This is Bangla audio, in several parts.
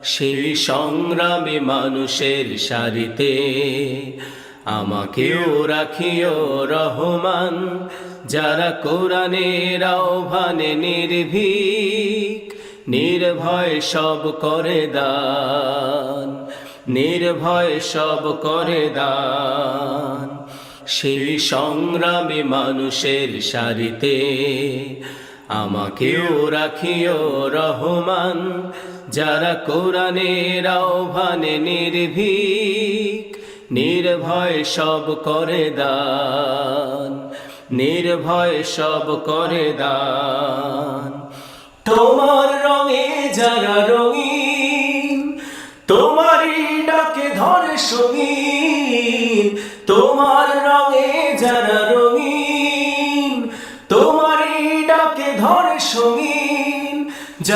সেই সংগ্রামী মানুষের সারিতে আমাকেও রাখিও রহমান, যারা কোরআনের আহ্বানে নির্ভীক, নির্ভয় সব করে দান, নির্ভয় সব করে দান। সেই সংগ্রামী মানুষের সারিতে আমাকেও রাখিও রহমান, যারা কোরআনের আহ্বানে নির্ভীক, নির্ভয় সব করে দান, নির্ভয় সব করে দান। তোমার রঙে যারা রঙিন, তোমারই ডাকে ধরে সঙ্গীন, তোমার রঙে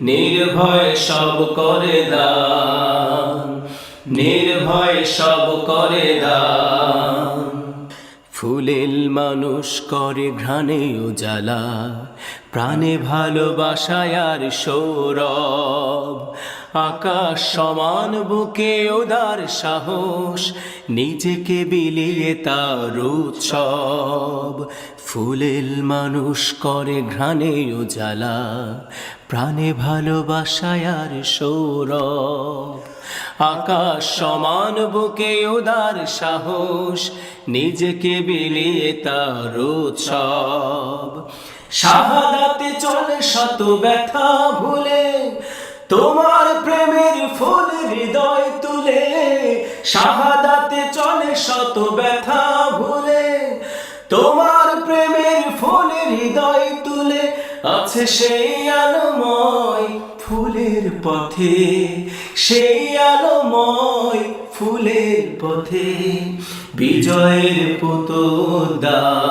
নির্ভয় সব করে দান, নির্ভয় সব করে দান। ফুলেল মানুষ করে ঘ্রাণে উজালা, প্রাণে ভালোবাসায় আর সৌরভ। আকাশ সমান বুকে উদার সাহস, নিজেকে বিলিয়ে তার উৎসব। ফুলেল মানুষ করে ঘ্রাণে উজালা, প্রাণে ভালোবাসায় আর সৌরভ। আকাশ সমান বুকে উদার সাহস, নিজেকে বিলিয়ে তার উৎসব। শাহাদাতে চলে শত ব্যথা ভুলে তোমার প্রেমের ফুল হৃদয় তুলে, শাহাদাতে চলে শত ব্যথা ভুলে। তোমার প্রেমের ফুল হৃদয় তুলে, আছে সেই আলোময় ফুলের পথে। সেই আলোময় ফুলের পথে বিজয়ের পুতদান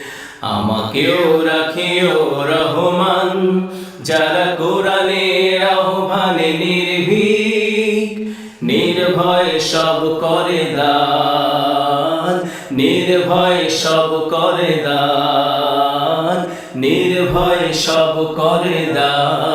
আমাকেও রাখিও রহমান, যারা কোরআনের আহ্বানে নির্ভীক, নির্ভয় সব করে দান, নির্ভয় সব করে দান, নির্ভয় সব করে দান।